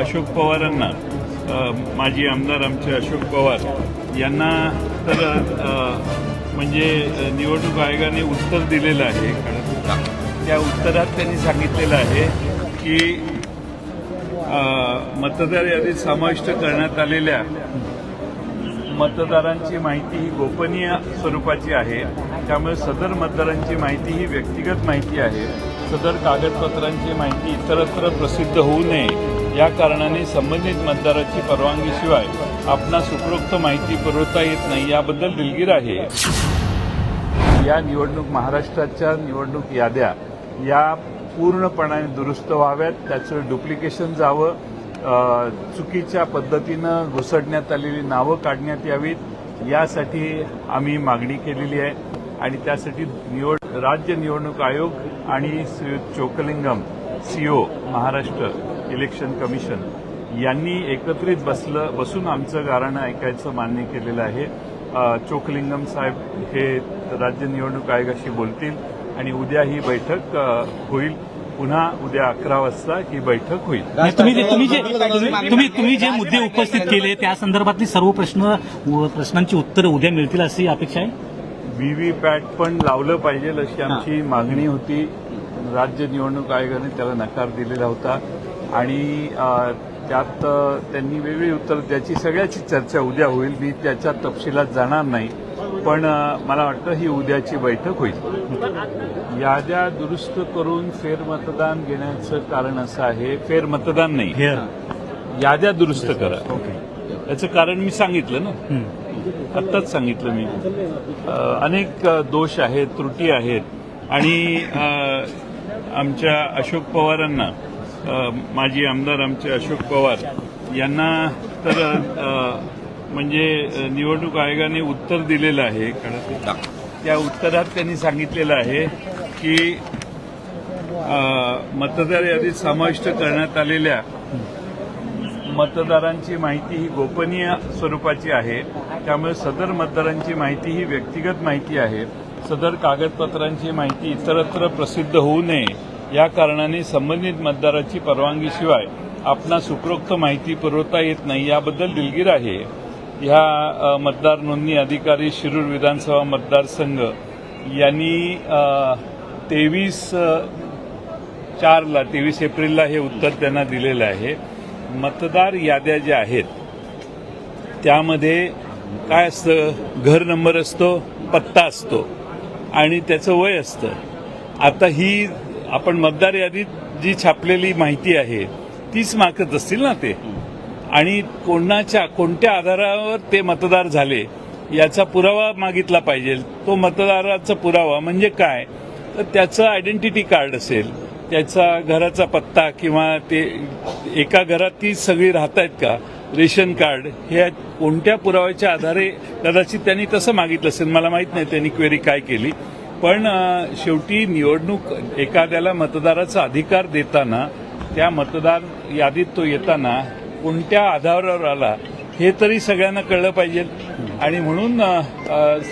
अशोक पवारांना माजी आमदार आमचे अशोक पवार यांना तर म्हणजे निवडणूक आयोगाने उत्तर दिलेलं आहे. त्या उत्तरात त्यांनी सांगितलेलं आहे की मतदार यादीत समाविष्ट करण्यात आलेल्या मतदारांची माहिती ही गोपनीय स्वरूपाची आहे. त्यामुळे सदर मतदारांची माहिती ही व्यक्तिगत माहिती आहे. सदर कागदपत्रांची माहिती इतरत्र प्रसिद्ध होऊ नये या कारणाने संबंधित मतदाराची परवानगीशिवाय आपणास उपरोक्त माहिती पुरवता येत नाही याबद्दल दिलगीर आहे. या निवडणूक महाराष्ट्राच्या निवडणूक याद्या या पूर्णपणाने दुरुस्त व्हाव्यात त्याचं डुप्लिकेशन जावं चुकीच्या पद्धतीनं घुसडण्यात आलेली नावं काढण्यात यावीत यासाठी आम्ही मागणी केलेली आहे. आणि त्यासाठी निवड राज्य निवडणूक आयोग आणि श्रीयुत Chockalingam CEO Maharashtra election commission यांनी एकत्रित बसलं बसून आमचं गाऱ्हाणं ऐकायचं मान्य केलेलं आहे. चोकलिंगम साहेब हे राज्य निवडणूक आयोगाशी बोलतील आणि उद्या ही बैठक होईल. पुन्हा उद्या अकरा वाजता ही बैठक होईल. तुम्ही जे- तुम्ही जे तुम्ही- तुम्ही तुम्ही जे मुद्दे उपस्थित केले त्या संदर्भातली सर्व प्रश्न प्रश्नांची उत्तरं उद्या मिळतील अशी अपेक्षा आहे? व्हीव्हीपॅट पण लावलं पाहिजे अशी आमची मागणी होती. राज्य निवडणूक आयोगाने त्याला नकार दिलेला होता. आणि त्यात त्यांनी वेगळी उत्तर त्याची सगळ्याची चर्चा उद्या होईल. मी त्याच्या तपशिलात जाणार नाही. पण मला वाटतं ही उद्याची बैठक होईल. याद्या दुरुस्त करून फेरमतदान घेण्याचं कारण असं आहे. फेरमतदान नाही. याद्या दुरुस्त करा. याचं कारण मी सांगितलं ना. आत्ताच सांगितलं मी. अनेक दोष आहेत त्रुटी आहेत. आणि आमच्या अशोक पवारांना माजी आमदार आमचे अशोक पवार यांना तर म्हणजे निवडणूक आयोगाने उत्तर दिलेलं आहे. त्या उत्तरात त्यांनी सांगितलेलं आहे की मतदार यादीत समाविष्ट करण्यात आलेल्या मतदारांची माहिती ही गोपनीय स्वरूपाची आहे. त्यामुळे सदर मतदारांची माहिती ही व्यक्तिगत माहिती आहे. सदर कागदपत्रांची माहिती इतरत्र प्रसिद्ध होऊ नये. या कारणाने संबंधित मतदाराची परवानगीशिवाय आपणास उपरोक्त माहिती पुरवता येत नाही याबद्दल दिलगीर आहे. ह्या मतदार नोंदणी अधिकारी शिरूर विधानसभा मतदारसंघ यांनी तेवीस चारला तेवीस एप्रिलला हे उत्तर त्यांना दिलेलं आहे. मतदार याद्या ज्या आहेत त्यामध्ये काय असतं? घर नंबर असतो पत्ता असतो आणि त्याचं वय असतं. आता ही आपण मतदार यादीत जी छापलेली माहिती आहे तीच मागत असतील ना ते? आणि कोणाच्या कोणत्या आधारावर ते मतदार झाले याचा पुरावा मागितला पाहिजे. तो मतदाराचा पुरावा म्हणजे काय? तर त्याचं आयडेंटिटी कार्ड असेल त्याचा घराचा पत्ता किंवा ते एका घरात ती सगळी राहत आहेत का? रेशन कार्ड हे कोणत्या पुराव्याच्या आधारे कदाचित त्यांनी तसं मागितलं असेल मला माहीत नाही त्यांनी क्वेरी काय केली. पण शेवटी निवडणूक एखाद्याला मतदाराचा अधिकार देताना त्या मतदार यादीत तो येताना कोणत्या आधारावर आला हे तरी सगळ्यांना कळलं पाहिजे. आणि म्हणून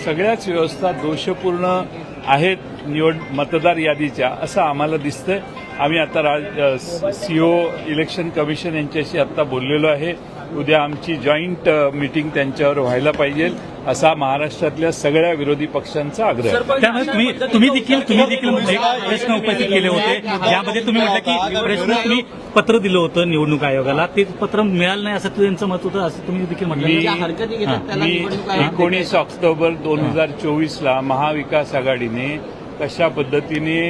सगळ्याच व्यवस्था दोषपूर्ण आहेत. निवड मतदार यादीच्या असं आम्हाला दिसतंय. आम्ही आता राज सीओ इलेक्शन कमिशन यांच्याशी आता बोललेलो आहे. उद्या आमची जॉईंट मीटिंग त्यांच्यावर व्हायला पाहिजे असा महाराष्ट्रातल्या सगळ्या विरोधी पक्षांचा आग्रह त्यामुळे तुम्ही तुम्ही देखील तुम्ही देखील एक प्रश्न उपस्थित केले होते. ज्यामध्ये तुम्ही म्हटलं की प्रश्न तुम्ही पत्र दिलं होतं निवडणूक आयोगाला. ते पत्र मिळालं नाही असं त्यांचं मत होतं असं तुम्ही देखील म्हटलं ज्या हरकती घेतात त्याला मी निवडणूक आयोग एकोणीस ऑक्टोबर दोन हजार चोवीसला महाविकास आघाडीने कशा पद्धतीने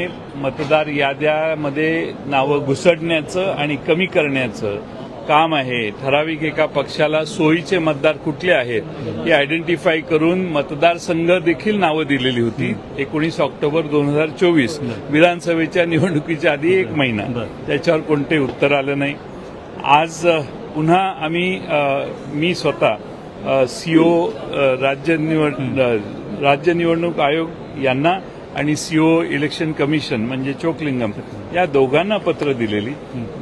मतदार याद्यामध्ये नावं घुसडण्याचं आणि कमी करण्याचं काम आहे? ठराविक एका पक्षाला सोयीचे मतदार कुठले आहेत? हे आयडेंटिफाय करून मतदारसंघ देखील नावं दिलेली होती. एकोणीस ऑक्टोबर दोन हजार चोवीस. विधानसभेच्या निवडणुकीच्या आधी एक महिना. त्याच्यावर कोणते उत्तर आलं नाही. आज पुन्हा आम्ही मी स्वतः सीओ राज्य निवड राज्य निवडणूक आयोग यांना आणि सीओ इलेक्शन कमिशन म्हणजे चोकलिंगम या दोघांना पत्र दिलेली.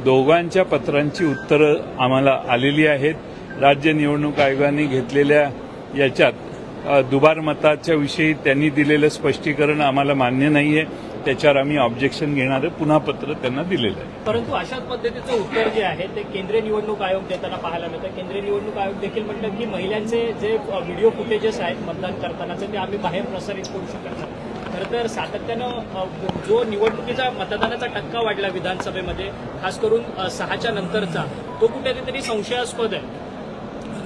दोघांच्या पत्रांची उत्तरं आम्हाला आलेली आहेत. राज्य निवडणूक आयोगाने घेतलेल्या याच्यात दुबार मताच्या विषयी त्यांनी दिलेलं स्पष्टीकरण आम्हाला मान्य नाहीये. त्याच्यावर आम्ही ऑब्जेक्शन घेणारं पुन्हा पत्र त्यांना दिलेलं आहे. परंतु अशाच पद्धतीचं उत्तर जे आहे ते केंद्रीय निवडणूक आयोग देताना पाहायला मिळतं. केंद्रीय निवडणूक आयोग देखील म्हणतात की महिलांचे जे व्हिडिओ फुटेजेस आहेत मतदान करतानाचे ते आम्ही बाहेर प्रसारित करू शकत नाही. खरं तर सातत्यानं जो निवडणुकीचा मतदानाचा टक्का वाढला विधानसभेमध्ये खास करून सहाच्या नंतरचा तो कुठेतरी संशयास्पद आहे.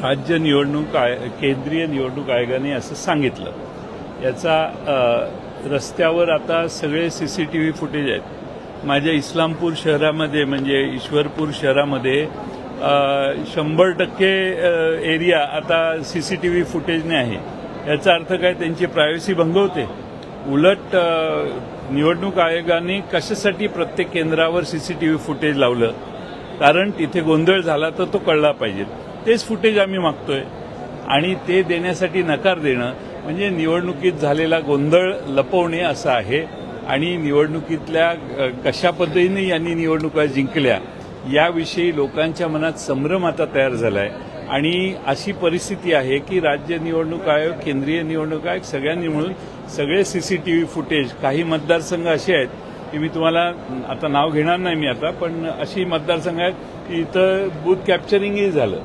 राज्य निवडणूक आय केंद्रीय निवडणूक आयोगाने असं सांगितलं. याचा रस्त्यावर आता सगळे C C T V footage आहेत. माझ्या इस्लामपूर शहरामध्ये म्हणजे ईश्वरपूर शहरामध्ये शंभर टक्के एरिया आता सी सी टी व्ही फुटेजने आहे. याचा अर्थ काय? त्यांची प्रायव्हसी भंग होते. उलट निवडणूक आयोगाने कशासाठी प्रत्येक केंद्रावर C C T V footage लावलं? कारण तिथे गोंधळ झाला तर तो कळला पाहिजे. तेच फुटेज आम्ही मागतोय. आणि ते देण्यासाठी नकार देणं म्हणजे निवडणुकीत झालेला गोंधळ लपवणे असं आहे. आणि निवडणुकीतल्या कशा पद्धतीने यांनी निवडणुका जिंकल्या याविषयी लोकांच्या मनात संभ्रम आता तयार झाला आहे आणि अशी परिस्थिती आहे की राज्य निवडणूक आयोग केंद्रीय निवडणूक आयोग सगळ्यांनी मिळून सगळे सीसीटीव्ही फुटेज काही मतदारसंघ असे आहेत की मी तुम्हाला आता नाव घेणार नाही मी आता पण अशी मतदारसंघ आहेत की इथं बूथ कॅप्चरिंगही झालं.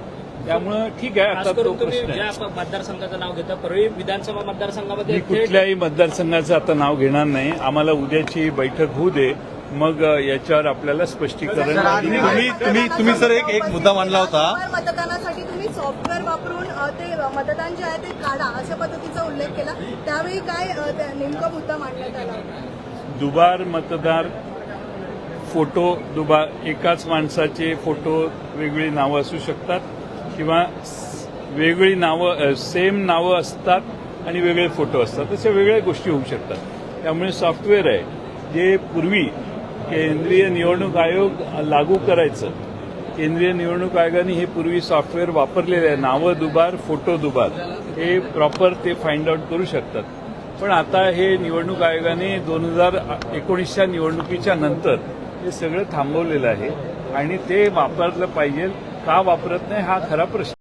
त्यामुळं ठीक आहे आता तो प्रश्न. ज्या मतदारसंघाचं नाव घेता परळी विधानसभा मतदारसंघामध्ये कुठल्याही मतदारसंघाचं आता नाव घेणार नाही. आम्हाला उद्याची बैठक होऊ दे. मग याच्यावर आपल्याला स्पष्टीकरण दिलं. तुम्ही तुम्ही तुम्ही सर एक एक मुद्दा मांडला होता. मतदानासाठी तुम्ही सॉफ्टवेअर वापरून अ, ते मतदान जे आहे ते काढा अशा पद्धतीचा उल्लेख केला. त्यावेळी काय अ, त्या- नेमका मुद्दा मांडण्यात आला होता? दुबार मतदार फोटो दुबार एकाच माणसाचे फोटो वेगळी नावं असू शकतात किंवा स- वेगळी नावं सेम नावं असतात आणि वेगळे फोटो असतात. अशा वेगळ्या गोष्टी होऊ शकतात. त्यामुळे सॉफ्टवेअर आहे. जे पूर्वी केंद्रीय निवडणूक आयोग लागू करायचं. केंद्रीय निवडणूक आयोगाने हे पूर्वी सॉफ्टवेअर वापरलेलं आहे. नावं दुबार फोटो दुबार. हे प्रॉपर ते फाइंड आउट करू शकतात. पण आता हे निवडणूक आयोगाने दोन हजार एकोणीसच्या निवडणुकीच्या नंतर हे सगळं थांबवलेलं आहे. आणि ते वापरलं पाहिजे. का वापरत नाही हा खरा प्रश्न